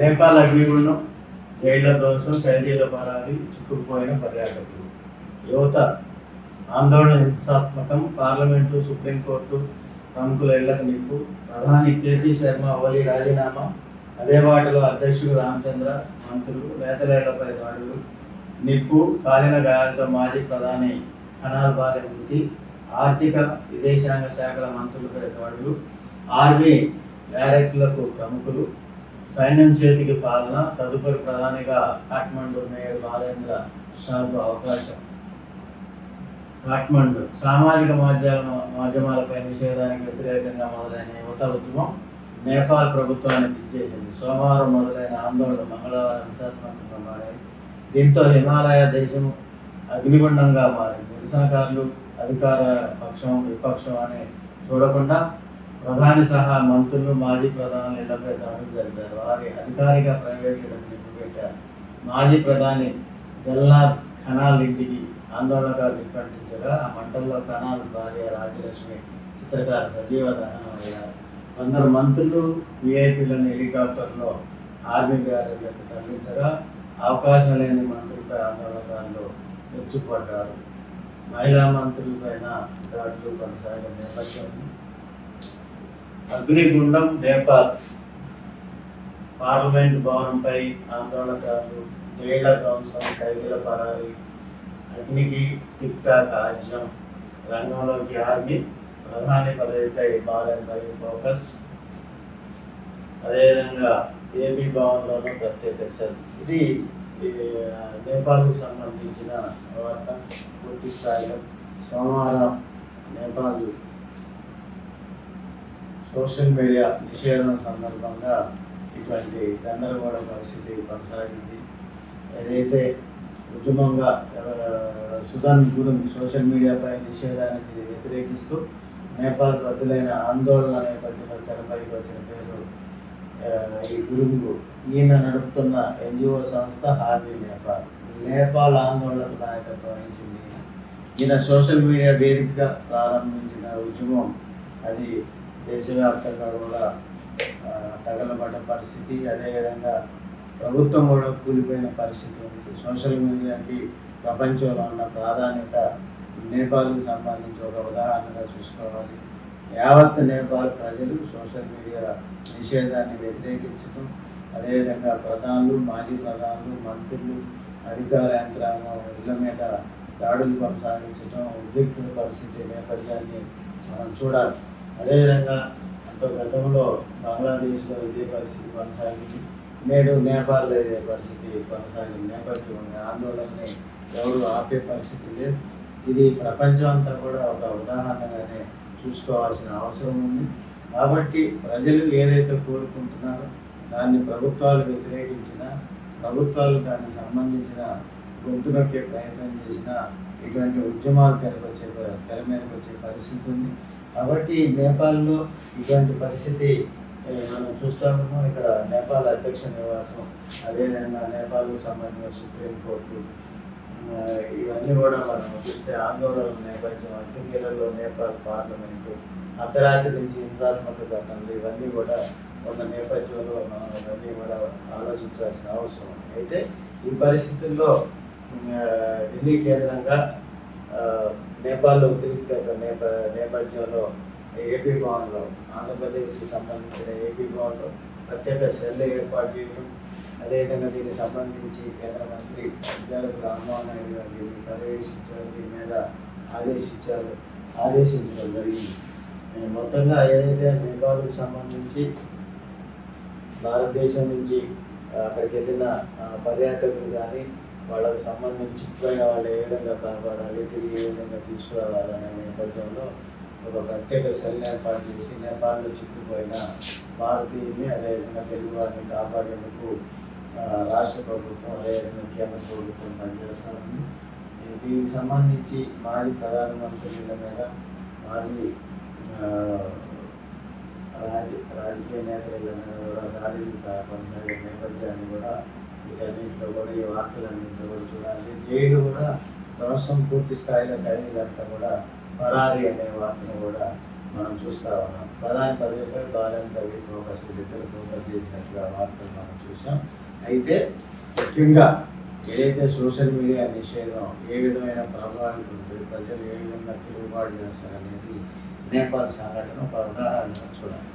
నేపాల్ అగ్నిగుండం జైళ్ళ ధ్వంసం ఖైదీల పరాలి చిక్కుకుపోయిన పర్యాటకులు. యువత ఆందోళన హింసాత్మకం పార్లమెంటు సుప్రీంకోర్టు ప్రముఖుల ఇళ్ళకు నిప్పు. ప్రధాని కేసీ శర్మ అవలి రాజీనామా. అదే వాటిలో అధ్యక్షుడు రామచంద్ర మంత్రులు నేతలేళ్ళపై దాడులు. నిప్పు కాలిన గాయాలతో మాజీ ప్రధాని ఖనాల్ భార్య మృతి. ఆర్థిక విదేశాంగ శాఖల మంత్రులపై దాడులు. ఆర్మీ డైరెక్టర్లకు ప్రముఖులు. సైన్యం చేతికి పాలన తదుపరి ప్రధానిగా కాఠ్మండు మేయర్ బాలేంద్ర షాకు అవకాశం. కాఠ్మండు సామాజిక మాధ్యమ మాధ్యమాలపై నిషేధానికి వ్యతిరేకంగా మొదలైన యువత ఉద్యమం నేపాల్ ప్రభుత్వాన్ని దించేసింది. సోమవారం మొదలైన ఆందోళన మంగళవారం హింసాత్మకంగా మారాయి దీంతో హిమాలయ దేశం అగ్నిగుండంగా మారింది. నిరసనకారులు అధికార పక్షం విపక్షం అని చూడకుండా ప్రధాని సహా మంత్రులు మాజీ ప్రధానులు ఇళ్ళపై దాడులు జరిపారు వారి అధికారిక ప్రైవేట్ ఇళ్ళకు నిప్పుపెట్టారు మాజీ ప్రధాని జల్నాథ్ ఖనాల్ ఇంటికి ఆందోళనకారులు నిప్పంటించగా ఆ మంటల్లో ఖనాల్ భార్య రాజలక్ష్మి చిత్రకార సజీవ దహనం అయ్యారు. కొందరు మంత్రులు విఐపీలను హెలికాప్టర్లో ఆర్మీ బ్యారెళ్ళకు తరలించగా అవకాశం లేని మంత్రులపై ఆందోళనకారులు మెచ్చుపడ్డారు మహిళా మంత్రులపైన దాడులు కొనసాగిన నేపథ్యంలో అగ్నిగుండం నేపాల్. పార్లమెంట్ భవనంపై ఆందోళనకారులు జైళ్ళ ధ్వంసం ఖైదీల పరారి అగ్నికి టిక్ టాక్ ఆజ్యం రంగంలోకి ఆర్మీ ప్రధాని పదవిపై బాలెంపై ఫోకస్. అదేవిధంగా ఏపీ భవన్లోనూ ప్రత్యేక సెల్. ఇది నేపాల్కు సంబంధించిన వార్త. పూర్తి స్థాయిలో సోమవారం నేపాల్ సోషల్ మీడియా నిషేధం సందర్భంగా ఇటువంటి గందరగోళ పరిస్థితి కొనసాగింది ఏదైతే ఉద్యమంగా సుధాన్ సుదాన్ సోషల్ మీడియాపై నిషేధానికి వ్యతిరేకిస్తూ నేపాల్ రద్దులైన ఆందోళన నేపథ్యంలో తెరపైకి వచ్చిన పేరు ఈ గురుంగు ఈయన నడుపుతున్న ఎన్జిఓ సంస్థ హార్వీ నేపాల్ నేపాల్ ఆందోళనకు నాయకత్వం వహించింది ఈయన. ఈయన సోషల్ మీడియా వేదికగా ప్రారంభించిన ఉద్యమం అది దేశవ్యాప్తంగా కూడా తగలబడ్డ పరిస్థితి అదేవిధంగా ప్రభుత్వం కూడా కూలిపోయిన పరిస్థితి ఉంది. సోషల్ మీడియాకి ప్రపంచంలో ఉన్న ప్రాధాన్యత నేపాల్కి సంబంధించి ఒక ఉదాహరణగా చూసుకోవాలి. యావత్ నేపాల్ ప్రజలు సోషల్ మీడియా నిషేధాన్ని వ్యతిరేకించడం అదేవిధంగా ప్రధానులు మాజీ ప్రధానులు మంత్రులు అధికార యంత్రాంగం ఇళ్ళ మీద దాడులు కొనసాగించడం ఉద్రిక్తుల పరిస్థితి నేపథ్యాన్ని మనం చూడాలి. అదేవిధంగా అంత గతంలో బంగ్లాదేశ్లో ఇదే పరిస్థితి కొనసాగింది. నేడు నేపాల్లో ఇదే పరిస్థితి కొనసాగింది. నేపథ్యంలో ఆందోళనని ఎవరు ఆపే పరిస్థితి లేదు. ఇది ప్రపంచం అంతా కూడా ఒక ఉదాహరణగానే చూసుకోవాల్సిన అవసరం ఉంది. కాబట్టి ప్రజలు ఏదైతే కోరుకుంటున్నారో దాన్ని ప్రభుత్వాలు వ్యతిరేకించిన ప్రభుత్వాలు దానికి సంబంధించిన గొంతు నొక్కే ప్రయత్నం చేసిన ఇటువంటి ఉద్యమాలు తెరకొచ్చే తెర మీదకి వచ్చే పరిస్థితి ఉంది. కాబట్టి నేపాల్లో ఇటువంటి పరిస్థితి మనం చూస్తాము ఇక్కడ నేపాల్ అధ్యక్ష నివాసం అదేవిధంగా నేపాల్కు సంబంధించిన సుప్రీంకోర్టు ఇవన్నీ కూడా మనం చూస్తే ఆందోళన నేపథ్యం అగ్నిగిరలో నేపాల్ పార్లమెంటు అర్ధరాత్రి నుంచి హింసాత్మక ఘటనలు ఇవన్నీ కూడా ఉన్న నేపథ్యంలో మనం ఇవన్నీ కూడా ఆలోచించాల్సిన అవసరం ఉంది. అయితే ఈ పరిస్థితుల్లో ఢిల్లీ కేంద్రంగా నేపాల్లో తిరుగుతారు నేప నేపథ్యంలో ఏపీ భవన్లో ఆంధ్రప్రదేశ్కి సంబంధించిన ఏపీ భవన్లో ప్రత్యేక సెల్ ఏర్పాటు చేయడం అదేవిధంగా దీనికి సంబంధించి కేంద్ర మంత్రి విద్యార్థులు రామ్మోహన్ నాయుడు గారు దీన్ని పర్యవేక్షించారు దీని మీద ఆదేశించారు ఆదేశించడం జరిగింది. మొత్తంగా ఏదైతే నేపాల్కి సంబంధించి భారతదేశం నుంచి అక్కడికి వెళ్ళిన పర్యాటకులు కానీ వాళ్ళకి సంబంధించి వాళ్ళు ఏ విధంగా కాపాడాలి తిరిగి ఏ విధంగా తీసుకురావాలనే నేపథ్యంలో ఒక ప్రత్యేక సెల్ ఏర్పాటు చేసి నేపాల్లో చిక్కుపోయిన భారతీయుల్ని అదేవిధంగా తెలుగు వారిని కాపాడేందుకు రాష్ట్ర ప్రభుత్వం అదేవిధంగా కేంద్ర ప్రభుత్వం పనిచేస్తుంది. దీనికి సంబంధించి మాజీ ప్రధానమంత్రుల మీద మాజీ రాజ రాజకీయ నేతల మీద కూడా దాడులు కొనసాగే నేపథ్యాన్ని కూడా వీటన్నింటిలో కూడా ఈ వార్తలన్నింటిలో కూడా చూడాలి. జైలు కూడా ధ్వంసం పూర్తి స్థాయిలో కలిగిందంతా కూడా పరారి అనే వార్తను కూడా మనం చూస్తా ఉన్నాం. ప్రధాని పదవిపై బాలని పదవి ఫోకస్ ఇద్దరు ఫోకస్ చేసినట్టుగా వార్తలు మనం చూసాం అయితే ముఖ్యంగా ఏదైతే సోషల్ మీడియా నిషేధం ఏ విధమైన ప్రభావితం ఉంటుంది ప్రజలు ఏ విధంగా తిరుగుబాటు చేస్తారనేది నేపాల్ సంఘటన ఒక ఉదాహరణగా చూడాలి.